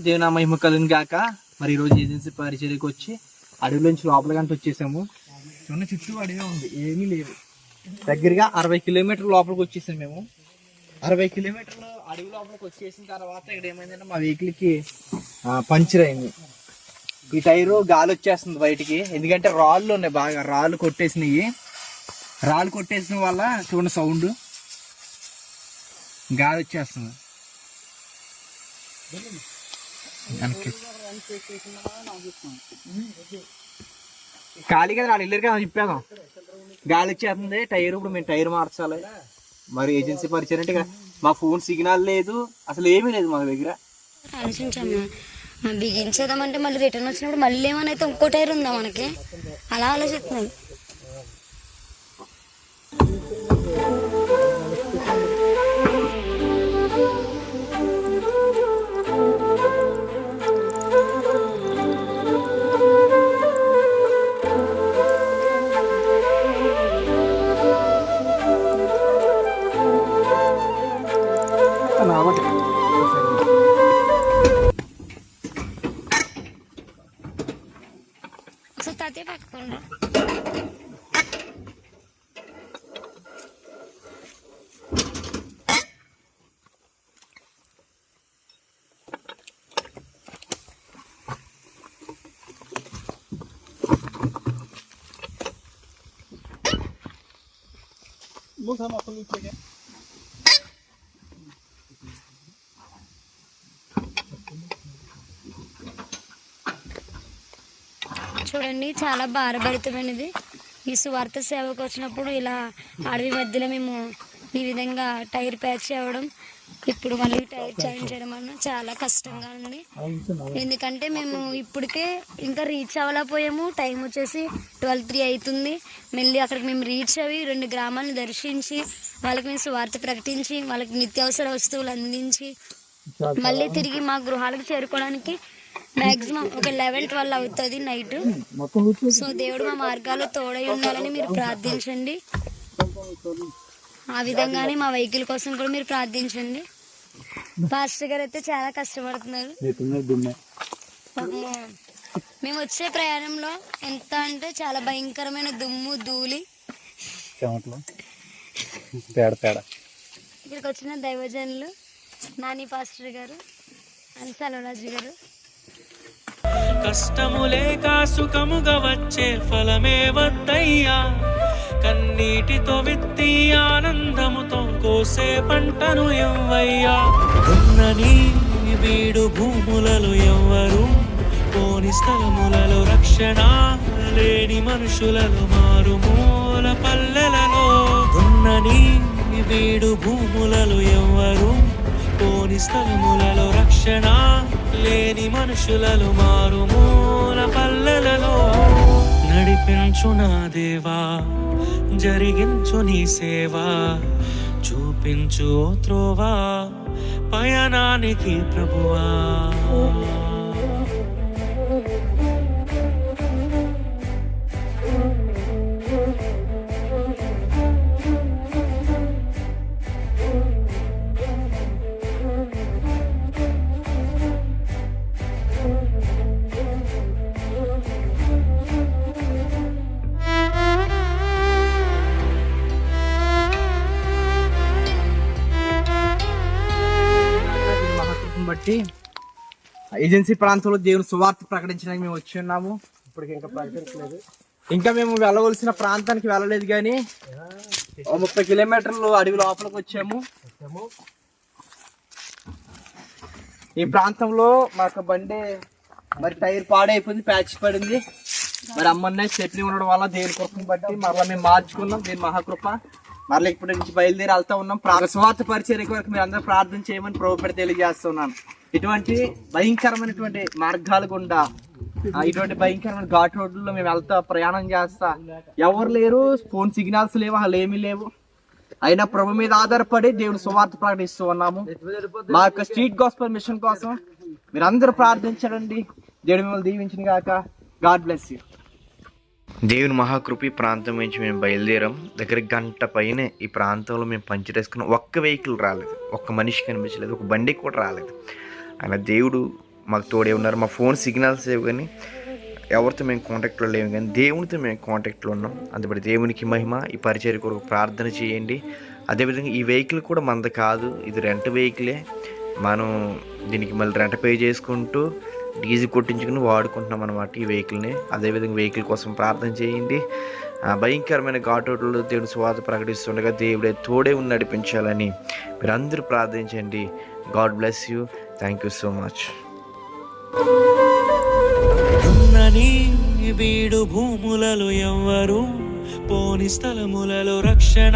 దేవుని మహిమ కలుగును గాక మరి ఈ రోజు ఏజెన్సీ పరిచర్యకి వచ్చి అడవిలోంచి లోపల గంట వచ్చేసాము. చిన్న చుట్టూ అడవి ఉంది ఏమీ లేదు దగ్గరగా అరవై కిలోమీటర్ల లోపలికి వచ్చేసాం మేము. అరవై కిలోమీటర్లు అడవి లోపలికి వచ్చేసిన తర్వాత ఇక్కడ ఏమైందంటే మా వెహికల్కి ఆ, పంచర్ అయింది. ఈ టైరు గాలి వచ్చేస్తుంది బయటికి. ఎందుకంటే రాళ్ళు ఉన్నాయి బాగా. రాళ్ళు కొట్టేసినాయి. రాళ్ళు కొట్టేసిన వల్ల చూడండి సౌండ్ గాలి వచ్చేస్తుంది. ఖాళీగా రాడు వెళ్ళారు కదా చెప్పాను గాలి వచ్చేస్తుంది. టైర్ ఇప్పుడు మేము టైర్ మార్చాలి. మరి ఏజెన్సీ పరిచయం అంటే మా ఫోన్ సిగ్నల్ లేదు. అసలు ఏమీ లేదు మా దగ్గర. బిగించేద్దామంటే మళ్ళీ రిటర్న్ వచ్చినప్పుడు మళ్ళీ ఏమైనా అయితే ఇంకో టైర్ ఉందా మనకి? అలా かくこんな。Muss er mal von mir bringen. చూడండి చాలా భారభరితమైనది. ఈ సువార్త సేవకు వచ్చినప్పుడు ఇలా అడవి మధ్యలో మేము ఈ విధంగా టైర్ ప్యాచ్ అవ్వడం ఇప్పుడు మళ్ళీ టైర్ చేంజ్ చేయడం అన్న చాలా కష్టంగా ఉంది. ఎందుకంటే మేము ఇప్పటికే ఇంకా రీచ్ అవ్వలేకపోయాము. టైం వచ్చేసి ట్వెల్వ్ త్రీ అవుతుంది. మళ్ళీ అక్కడికి మేము రీచ్ అవి రెండు గ్రామాలను దర్శించి వాళ్ళకి మేము సువార్త ప్రకటించి వాళ్ళకి నిత్యావసర వస్తువులు అందించి మళ్ళీ తిరిగి మా గృహాలకు చేరుకోవడానికి మాక్సిమం ఒక లెవెన్ ట్వెల్వ్ అవుతుంది నైట్ సో దేవుడు మా మార్గాల్లో తోడై ఉండాలని మీరు ప్రార్థించండి. ఆ విధంగానే మా వెహికల్ కోసం కూడా మీరు ప్రార్థించండి. పాస్టర్ గారు అయితే చాలా కష్టపడుతున్నారు. మేము వచ్చే ప్రయాణంలో ఎంత అంటే చాలా భయంకరమైన దుమ్ము ధూళి. ఇక్కడికి వచ్చిన దైవజనులు నాని పాస్టర్ గారు అని సెలవరాజు గారు. కష్టము లేక సుఖముగా వచ్చే ఫలమే వద్దయ్యా. కన్నీటితో విత్తి ఆనందముతో కోసే పంటను ఎవ్వయ్యా ఉన్నని వీడు భూములలో ఎవ్వరు పోని స్థలములలో రక్షణ లేని మనుషులలో మారుమూల పల్లెలలో. ఉన్నని వీడు భూములలో ఎవ్వరు పోని స్థలములలో రక్షణ లేని మనుషులలో మారుమూల పల్లెలలో. నడిపించు నా దేవా జరిగించు నీ సేవా చూపించు త్రోవా పయనానికి ప్రభువా. మహత్వం బట్టి ఏజెన్సీ ప్రాంతంలో దేవుని సువార్త ప్రకటించడానికి మేము వచ్చి ఉన్నాము. ఇప్పటికి ఇంకా ప్రకటించలేదు. ఇంకా మేము వెళ్ళవలసిన ప్రాంతానికి వెళ్ళలేదు కానీ ముప్పై కిలోమీటర్లు అడవి లోపలికి వచ్చాము. ఈ ప్రాంతంలో మాకు బండి మరి టైర్ పాడైపోయింది ప్యాచ్ పడింది. మరి అమ్మన్న చట్నీ ఉండడం వల్ల దేవుని కృపను బట్టి మరలా మేము మార్చుకున్నాం. దీని మహాకృప. మరలా ఇప్పటి నుంచి బయలుదేరి వెళ్తా ఉన్నాం. ప్రా- స్వార్థ పరిచర్య వరకు మీరు అందరూ ప్రార్థన చేయమని ప్రభుత్వం తెలియజేస్తున్నాను. ఇటువంటి భయంకరమైనటువంటి మార్గాల గుండా ఇటువంటి భయంకరమైన ఘాట్ రోడ్లలో మేము వెళ్తా ప్రయాణం చేస్తా. ఎవరు లేరు ఫోన్ సిగ్నల్స్ లేవు అసలు ఏమీ లేవు. అయినా ప్రభు మీద ఆధారపడి దేవుని సువార్త ప్రకటిస్తూ ఉన్నాము. మా యొక్క స్ట్రీట్ గాస్పల్ మిషన్ కోసం మీరు అందరూ ప్రార్థించడండి దేవుడు మిమ్మల్ని దీవించిన గాక. God bless you. దేవుని మహాకృపి ప్రాంతం నుంచి మేము బయలుదేరాం. దగ్గర గంట పైన ఈ ప్రాంతంలో మేము పంచరేసుకున్నాం. ఒక్క వెహికల్ రాలేదు. ఒక్క మనిషి కనిపించలేదు. ఒక బండి కూడా రాలేదు. ఆయన దేవుడు మాకు తోడే ఉన్నారు. మా ఫోన్ సిగ్నల్స్ లేవు కానీ ఎవరితో మేము కాంటాక్ట్లో లేవు కానీ దేవునితో మేము కాంటాక్ట్లో ఉన్నాం. అందుబట్టి దేవునికి మహిమ ఈ పరిచయ కొరకు ప్రార్థన చేయండి. అదేవిధంగా ఈ వెహికల్ కూడా మనది కాదు. ఇది రెంట్ వెహికలే. మనం దీనికి మళ్ళీ రెంట్ పే చేసుకుంటూ డీజిల్ కొట్టించుకుని వాడుకుంటున్నాం అనమాట ఈ వెహికల్ని. అదేవిధంగా వెహికల్ కోసం ప్రార్థన చేయండి. భయంకరమైన ఘాటోట్లో దేవుని స్వాత ప్రకటిస్తుండగా దేవుడే తోడే ఉన్న నడిపించాలని మీరు అందరూ ప్రార్థించండి. God bless you. Thank you so much. వీడు బీడు భూములలో ఎవ్వరు పోని స్థలములలో రక్షణ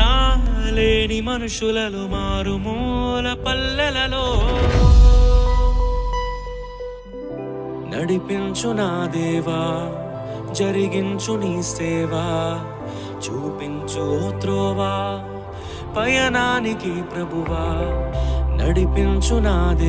లేని మనుషులలో మారుమూల పల్లెలలో. నడిపించు నా దేవా జరిగించు నీ సేవా చూపించు త్రోవా పయనానికి ప్రభువా నడిపించు నా దేవా